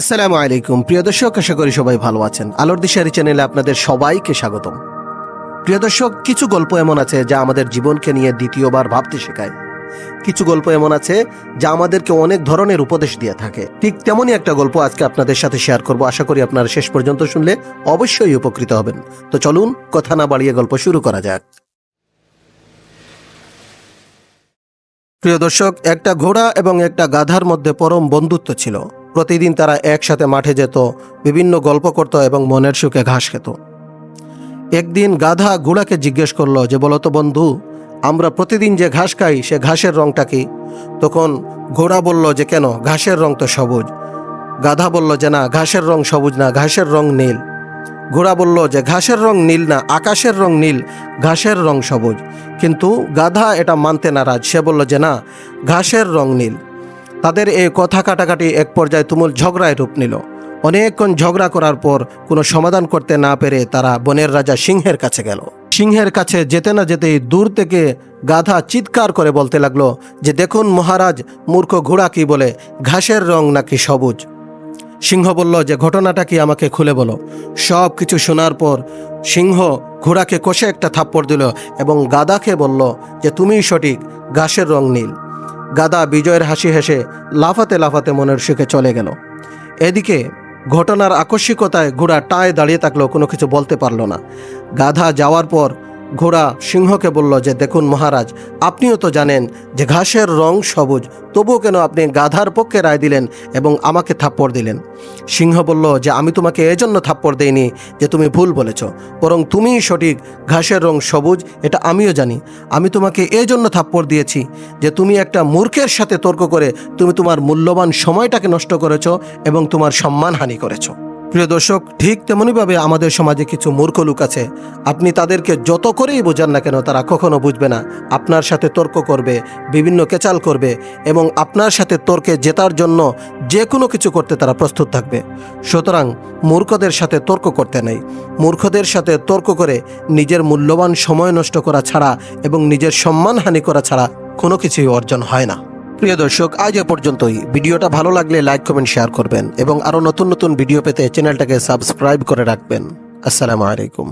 আসসালামু আলাইকুম। প্রিয় দর্শক, আশা করি সবাই ভালো আছেন। আলোর দিশারি চ্যানেলে আপনাদের সবাইকে স্বাগতম। প্রিয় দর্শক, কিছু গল্প এমন আছে যা আমাদের জীবনকে নিয়ে দ্বিতীয়বার ভাবতে শেখায়। কিছু গল্প এমন আছে যা আমাদেরকে অনেক ধরনের উপদেশ দিয়ে থাকে। ঠিক তেমনই একটা গল্প আজকে আপনাদের সাথে শেয়ার করব। আশা করি আপনারা শেষ পর্যন্ত শুনলে অবশ্যই উপকৃত হবেন। তো চলুন, কথা না বাড়িয়ে গল্প শুরু করা যাক। প্রিয় দর্শক, একটা ঘোড়া এবং একটা গাধার মধ্যে পরম বন্ধুত্ব ছিল। প্রতিদিন তারা একসাথে মাঠে যেত, বিভিন্ন গল্প করত এবং মনের সুখে ঘাস খেত। একদিন গাধা ঘোড়াকে জিজ্ঞেস করল যে বলতো বন্ধু, আমরা প্রতিদিন যে ঘাস খাই, সে ঘাসের রংটা কি? তখন ঘোড়া বলল যে, কেন? ঘাসের রং তো সবুজ। গাধা বলল যে, না, ঘাসের রং সবুজ না, ঘাসের রং নীল। ঘোড়া বলল যে, ঘাসের রং নীল না, আকাশের রং নীল, ঘাসের রং সবুজ। কিন্তু গাধা এটা মানতে নারাজ। সে বলল যে, না, ঘাসের রং নীল। তাদের এই কথা কাটাকাটি এক পর্যায়ে তুমুল ঝগড়ায় রূপ নিল। অনেকক্ষণ ঝগড়া করার পর কোনো সমাধান করতে না পেরে তারা বনের রাজা সিংহের কাছে গেল। সিংহের কাছে যেতে না যেতেই দূর থেকে গাধা চিৎকার করে বলতে লাগল যে, দেখুন মহারাজ, মূর্খ ঘোড়া কি বলে? ঘাসের রং নাকি সবুজ? সিংহ বলল, যে ঘটনাটা কি আমাকে খুলে বলো। সব কিছু শোনার পর সিংহ ঘোড়াকে কষে একটা থাপ্পড় দিল এবং গাদাকে বলল যে, তুমিই সঠিক, ঘাসের রং নীল। গাদা বিজয়ের হাসি হেসে লাফাতে লাফাতে মনের সুখে চলে গেল। এদিকে ঘটনার আকস্মিকতায় ঘোড়া টায় দাঁড়িয়ে থাকলেও কোনো কিছু বলতে পারল না। গাধা যাওয়ার পর ঘোড়া সিংহকে বলল যে, দেখুন মহারাজ, আপনিও তো জানেন যে ঘাসের রং সবুজ, তবুও কেন আপনি গাধার পক্ষে রায় দিলেন এবং আমাকে থাপ্পড় দিলেন? সিংহ বলল, যে আমি তোমাকে এজন্য থাপ্পড় দেইনি যে তুমি ভুল বলেছ, বরং তুমিই সঠিক, ঘাসের রং সবুজ, এটা আমিও জানি। আমি তোমাকে এজন্য থাপ্পড় দিয়েছি যে তুমি একটা মূর্খের সাথে তর্ক করে তুমি তোমার মূল্যবান সময়টাকে নষ্ট করেছ এবং তোমার সম্মানহানি করেছ। প্রিয় দর্শক, ঠিক তেমনইভাবে আমাদের সমাজে কিছু মূর্খ লোক আছে। আপনি তাদেরকে যত করেই বোঝান না কেন, তারা কখনো বুঝবে না। আপনার সাথে তর্ক করবে, বিভিন্ন কেচাল করবে এবং আপনার সাথে তর্কে জেতার জন্য যে কোনো কিছু করতে তারা প্রস্তুত থাকবে। সুতরাং মূর্খদের সাথে তর্ক করতে নেই। মূর্খদের সাথে তর্ক করে নিজের মূল্যবান সময় নষ্ট করা ছাড়া এবং নিজের সম্মানহানি করা ছাড়া কোনো কিছুই অর্জন হয় না। প্রিয় দর্শক, আজ এ পর্যন্তই। ভিডিওটা ভালো লাগলে লাইক, কমেন্ট, শেয়ার করবেন এবং আরও নতুন নতুন ভিডিও পেতে চ্যানেলটাকে সাবস্ক্রাইব করে রাখবেন। আসসালামু আলাইকুম।